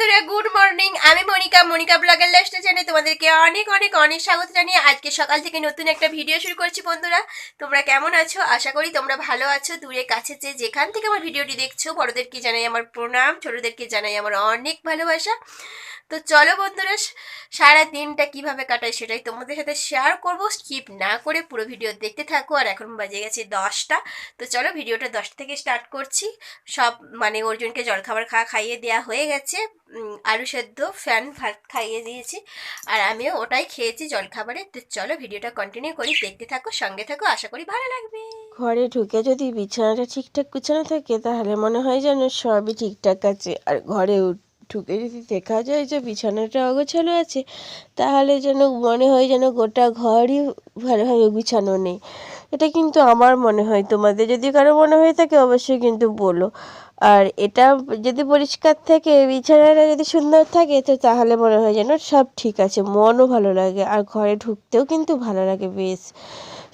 বন্ধুরা good morning আমি মনিকা মনিকা ব্লগের লাস্টে জানিয়ে তোমাদেরকে অনেক অনেক অনেক স্বাগত জানিয়ে আজকে সকাল থেকে নতুন একটা ভিডিও শুরু করছি বন্ধুরা। তোমরা কেমন আছো? আশা করি তোমরা ভালো আছো। দূরে কাছে যে যেখান থেকে আমার ভিডিওটি দেখছ, বড়দেরকে জানাই আমার প্রণাম, ছোটোদেরকে জানাই আমার অনেক ভালোবাসা। তো চলো বন্ধুরা, সারা দিনটা কীভাবে কাটাই সেটাই তোমাদের সাথে শেয়ার করব। স্কিপ না করে পুরো ভিডিও দেখতে থাকো। আর এখন বাজে গেছে দশটা। তো চলো ভিডিওটা দশটা থেকে স্টার্ট করছি। সব মানে অর্জুনকে জলখাবার খাওয়া খাইয়ে দেওয়া হয়ে গেছে। আলু সেদ্ধ, ফ্যান ভাত খাইয়ে দিয়েছি। আর আমিও ওটাই খেয়েছি জলখাবারে। তো চলো ভিডিওটা কন্টিনিউ করি। দেখতে থাকো, সঙ্গে থাকো। আশা করি ভালো লাগবে। ঘরে ঢুকে যদি বিছানাটা ঠিকঠাক গুছানো থাকে, তাহলে মনে হয় যেন সবই ঠিকঠাক আছে। আর ঘরে ঢুকে যদি দেখা যায় যে বিছানাটা অগোছালো আছে, তাহলে যেন মনে হয় যেন গোটা ঘরই ভালোভাবে গুছানো নেই। এটা কিন্তু আমার মনে হয়। তোমাদের যদি কারও মনে হয়ে থাকে, অবশ্যই কিন্তু বলো। আর এটা যদি পরিষ্কার থাকে, বিছানাটা যদি সুন্দর থাকে, তো তাহলে মনে হয় যেন সব ঠিক আছে। মনও ভালো লাগে। আর ঘরে ঢুকতেও কিন্তু ভালো লাগে বেশ।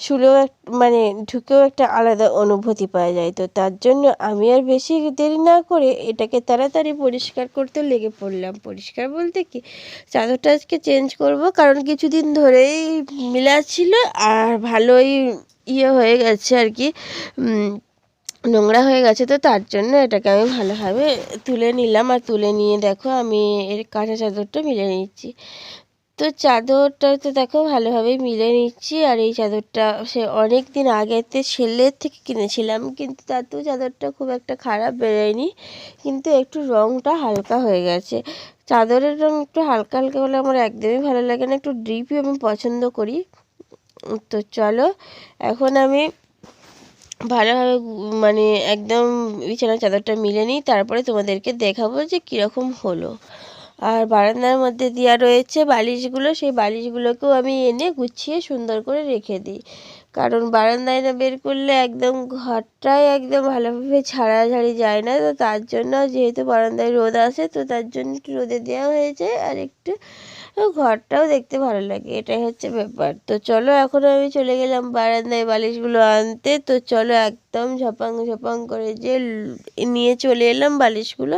শুলেও এক মানে ঢুকেও একটা আলাদা অনুভূতি পাওয়া যায়। তো তার জন্য আমি আর বেশি দেরি না করে এটাকে তাড়াতাড়ি পরিষ্কার করতে লেগে পড়লাম। পরিষ্কার বলতে কি, চাদরটা আজকে চেঞ্জ করব। কারণ কিছুদিন ধরেই মিলা ছিল। আর ভালোই ইয়ে হয়ে গেছে আর কি নোংরা হয়ে গেছে, তো তার জন্য এটাকে আমি ভালোভাবে তুলে নিলাম। আর তুলে নিয়ে দেখো, আমি এর কাঁচা চাদরটা মিলে নিচ্ছি। তো চাদরটা তো দেখো ভালোভাবেই মিলে নিচ্ছি, আর এই চাদরটা সে অনেক দিন আগেতে সেলের থেকে কিনেছিলাম, কিন্তু তাতেও চাদরটা খুব একটা খারাপ বেরোয়নি, কিন্তু একটু রঙটা হালকা হয়ে গেছে। চাদরের রঙ একটু হালকা হালকা হলে আমার একদমই ভালো লাগে না, একটু ডিপই আমি পছন্দ করি। তো চলো, এখন আমি ভালোভাবে মানে একদম বিছানার চাদরটা মিলে নিই, তারপরে তোমাদেরকে দেখাবো যে কীরকম হলো। আর বারান্দার মধ্যে দেওয়া রয়েছে বালিশগুলো, সেই বালিশগুলোকেও আমি এনে গুছিয়ে সুন্দর করে রেখে দিই। কারণ বারান্দায় না বের করলে একদম ঘরটাই একদম ভালোভাবে ছাড়াঝাড়ি যায় না, তো তার জন্য যেহেতু বারান্দায় রোদ আসে, তো তার জন্য একটু রোদে দেওয়া হয়েছে, আর একটু ঘরটাও দেখতে ভালো লাগে এটাই হচ্ছে ব্যাপার। তো চলো এখন আমি চলে গেলাম বারান্দায় বালিশগুলো আনতে তো চলো একদম ঝপাং ঝপাং করে যে নিয়ে চলে এলাম বালিশগুলো।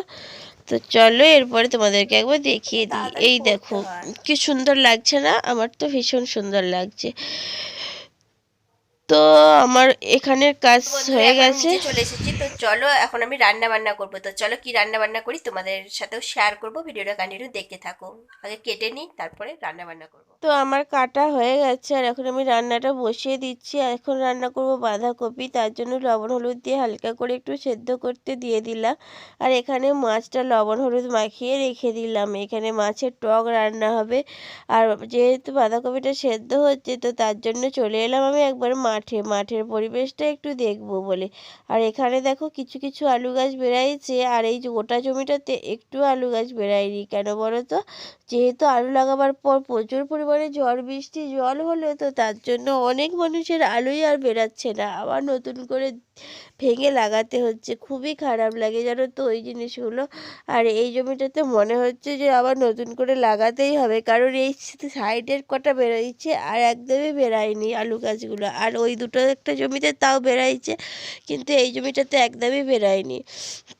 তো চলো এরপরে তোমাদেরকে একবার দেখিয়ে দিই। এই দেখো কি সুন্দর লাগছে না? আমার তো ভীষণ সুন্দর লাগছে। তো আমার এখানের কাজ হয়ে গেছে। চলে এসেছি। তো চলো এখন আমি রান্না বান্না করব। তো চলো কি রান্না বান্না করি? তোমাদের সাথেও শেয়ার করব ভিডিওটা কন্টিনিউ দেখতে থাকো। আগে কেটে নিই তারপরে রান্না বান্না করব। তো আমার কাটা হয়ে গেছে আর এখন আমি রান্নাটা বসিয়ে দিচ্ছি। এখন রান্না করব বাঁধাকপি তার জন্য লবণ হলুদ দিয়ে হালকা করে একটু সেদ্ধ করতে দিয়ে দিলাম। আর এখানে মাছটা লবণ হলুদ মাখিয়ে রেখে দিলাম। এখানে মাছের টক রান্না হবে। আর যেহেতু বাঁধাকপিটা সেদ্ধ হচ্ছে তো তার জন্য চলে এলাম আমি একবার মাঠে, মাঠের পরিবেশটা একটু দেখব বলে। আর এখানে দেখো কিছু কিছু আলু গাছ বেরাইছে আর এই যে গোটা জমিটাতে একটু আলু গাছ বেরায়নি কেন বলো তো? যেহেতু আলু লাগাবার পর প্রচুর পরিমাণে ঝড়, বৃষ্টি, জল হলো তো তার জন্য অনেক মানুষের আলুই আর বেরাচ্ছে না। আবার নতুন করে ভেঙে লাগাতে হচ্ছে। খুবই খারাপ লাগে জানো তো ওই জিনিসগুলো। আর এই জমিটাতে মনে হচ্ছে যে আবার নতুন করে লাগাতেই হবে। কারণ এই সাইডের কটা বেরোইছে আর একদমই বেরায়নি আলু গাছগুলো। আর ওই দুটো একটা জমিতে তাও বেরাইছে কিন্তু এই জমিটাতে একদমই বেরায়নি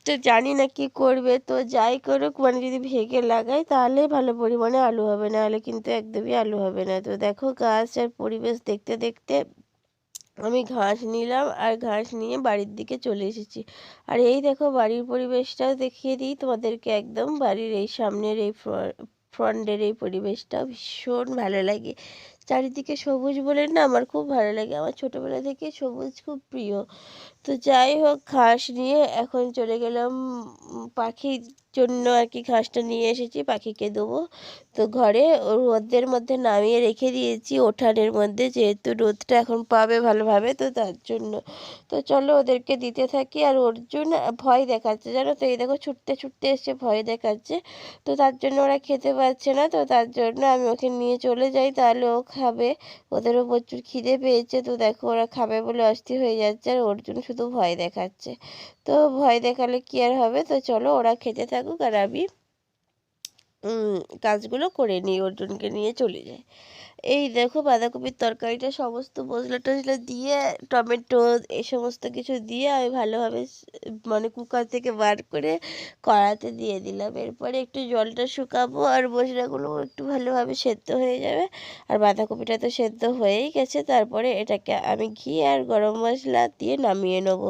তো জানি না কি করবে, তো যাই করুক মানে যদি ভেঙে লাগাই তাহলে ভালো পরিমাণে আলু হবে না হলে কিন্তু একদমই আলু হবে না। তো দেখো গাছ আর পরিবেশ দেখতে দেখতে আমি ঘাস নিলাম আর ঘাস নিয়ে বাড়ির দিকে চলে এসেছি। আর এই দেখো বাড়ির পরিবেশটাও দেখিয়ে দিই, তোমাদেরকে একদম বাড়ির এই সামনের এই ফ্রন্টের এই পরিবেশটা ভীষণ ভালো লাগে। চারিদিকে সবুজ বলে না আমার খুব ভালো লাগে। আমার ছোটোবেলা থেকে সবুজ খুব প্রিয়। তো যাই হোক, ঘাস নিয়ে এখন চলে গেলাম পাখির জন্য আর কি ঘাসটা নিয়ে এসেছি, পাখিকে দেবো। তো ঘরে রোদের মধ্যে নামিয়ে রেখে দিয়েছি, ওঠানের মধ্যে যেহেতু রোদটা এখন পাবে ভালোভাবে, তো তার জন্য। তো চলো ওদেরকে দিতে থাকি, আর অর্জুন ভয় দেখাচ্ছে, জানো তো, এই দেখো ছুটতে ছুটতে এসে ভয় দেখাচ্ছে। তো তার জন্য ওরা খেতে পারছে না, তো তার জন্য আমি ওকে নিয়ে চলে যাই, তাহলে ও খাবে। ওদেরও প্রচুর খিদে পেয়েছে, তো দেখো ওরা খাবে বলে অস্থির হয়ে যাচ্ছে, আর অর্জুন শুধু ভয় দেখাচ্ছে। তো ভয় দেখালে কি আর হবে? তো চলো ওরা খেতে থাকুক। আর আমি কাজগুলো করে নিই অর্জুনকে নিয়ে চলে যাই। এই দেখো বাঁধাকপির তরকারিটা সমস্ত মশলা টশলা দিয়ে, টমেটো এই সমস্ত কিছু দিয়ে আমি ভালোভাবে মানে কুকার থেকে বার করে কড়াতে দিয়ে দিলাম। এরপরে একটু জলটা শুকাবো আর মশলাগুলো একটু ভালোভাবে সেদ্ধ হয়ে যাবে। আর বাঁধাকপিটা তো সেদ্ধ হয়েই গেছে, তারপরে এটাকে আমি ঘি আর গরম মশলা দিয়ে নামিয়ে নেব।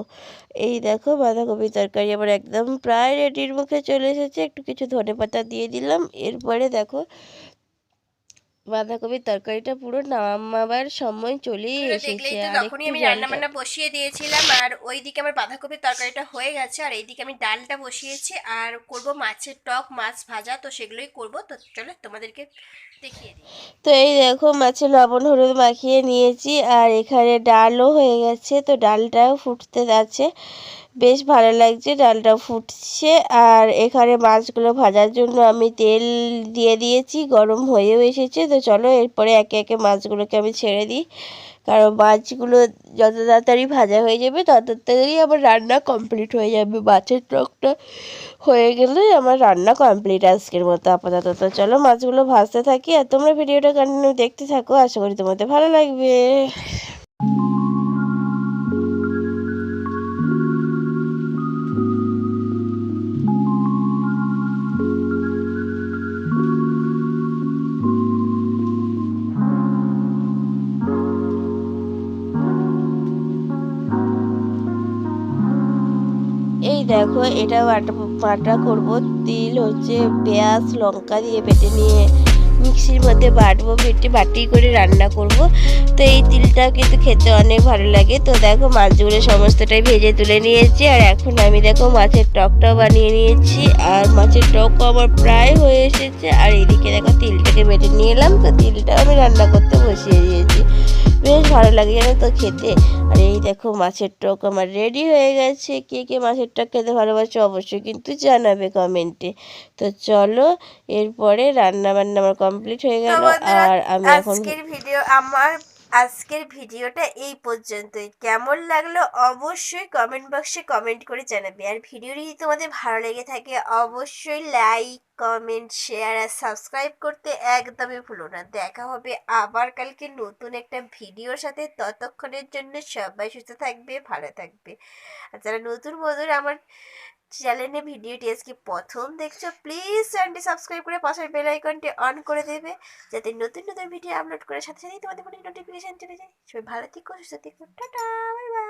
এই দেখো বাঁধাকপির তরকারি আমার একদম প্রায় রেডির মুখে চলে এসেছে। একটু কিছু ধনেপাতা দিয়ে দিলাম। এরপরে দেখো বাঁধাকপির তরকারিটা পুরো নামাবার সময় বন্ধুরা, এসেছে। আর তখনই আমি রান্না বান্না বসিয়ে দিয়েছিলাম আর ওইদিকে আমার বাঁধাকপির তরকারিটা হয়ে গেছে আর এইদিকে আমি ডালটা বসিয়েছি আর করব মাছের টক মাছ ভাজা তো সেগুলোই করব। তো চলো তোমাদেরকে দেখিয়ে দিই। তো এই দেখো মাছে লবণ হলুদ মাখিয়ে নিয়েছি আর এখানে ডালও হয়ে গেছে তো ডালটাও ফুটতে আছে বেশ ভালো লাগছে, ডালটা ফুটছে। আর এখানে মাছগুলো ভাজার জন্য আমি তেল দিয়ে দিয়েছি, গরম হয়েও এসেছে। তো চলো এরপরে একে একে মাছগুলোকে আমি ছেড়ে দিই। কারণ মাছগুলো যত তাড়াতাড়ি ভাজা হয়ে যাবে, তত তাড়াতাড়ি আমার রান্না কমপ্লিট হয়ে যাবে। মাছের টকটা হয়ে গেলে আমার রান্না কমপ্লিট আজকের মতো আপাতত। তো চলো মাছগুলো ভাজতে থাকি। আর তোমরা ভিডিওটা কন্টিনিউ দেখতে থাকো। আশা করি তোমাদের ভালো লাগবে। দেখো এটা বাটা বাটা করব। তিল হচ্ছে পেঁয়াজ, লঙ্কা দিয়ে বেটে নিয়ে মিক্সির মধ্যে বাটবো, বেটে বাটি করে রান্না করব। তো এই তিলটা কিন্তু খেতে অনেক ভালো লাগে। তো দেখো, মাছগুলো সমস্তটাই ভেজে তুলে নিয়েছি। আর এখন আমি দেখো, মাছের টকটাও বানিয়ে নিয়েছি। আর মাছের টকও আমার প্রায় হয়ে এসেছে। আর এদিকে দেখো, তিলটাকে বেটে নিয়ে এলাম। তো তিলটাও আমি রান্না করতে বসিয়ে দিয়েছি। বেশ ভালো লাগে জানো তো খেতে। আর এই দেখো মাছের টক আমার রেডি হয়ে গেছে। কে কে মাছের টক খেতে ভালোবাসো অবশ্যই কিন্তু জানাবে কমেন্টে তো চলো এরপরে রান্না বান্না আমার কমপ্লিট হয়ে গেল। আর আমি এখন আজকের ভিডিও আমার আজকের ভিডিওটা এই পর্যন্তই। কেমন লাগল অবশ্যই কমেন্ট বক্সে কমেন্ট করে জানাবে। আর ভিডিওটি যদি তোমাদের ভালো লেগে থাকে, অবশ্যই লাইক কমেন্ট শেয়ার আর সাবস্ক্রাইব করতে একদমই ভুলো না। দেখা হবে আবার কালকে নতুন একটা ভিডিওর সাথে। ততক্ষণের জন্য সবাই সুস্থ থাকবে, ভালো থাকবে। আর যারা নতুন বন্ধুরা আমার চ্যানেলে ভিডিওটি আজকে প্রথম দেখছ প্লিজ চ্যানেলটি সাবস্ক্রাইব করে পাশের বেল আইকনটি অন করে দেবে, যাতে নতুন নতুন ভিডিও আপলোড করার সাথে সাথেই তোমাদের ফোনে নোটিফিকেশন চলে যায়। সবাই ভালো থেকো, সুস্থ থেকো, টাটা বাই বাই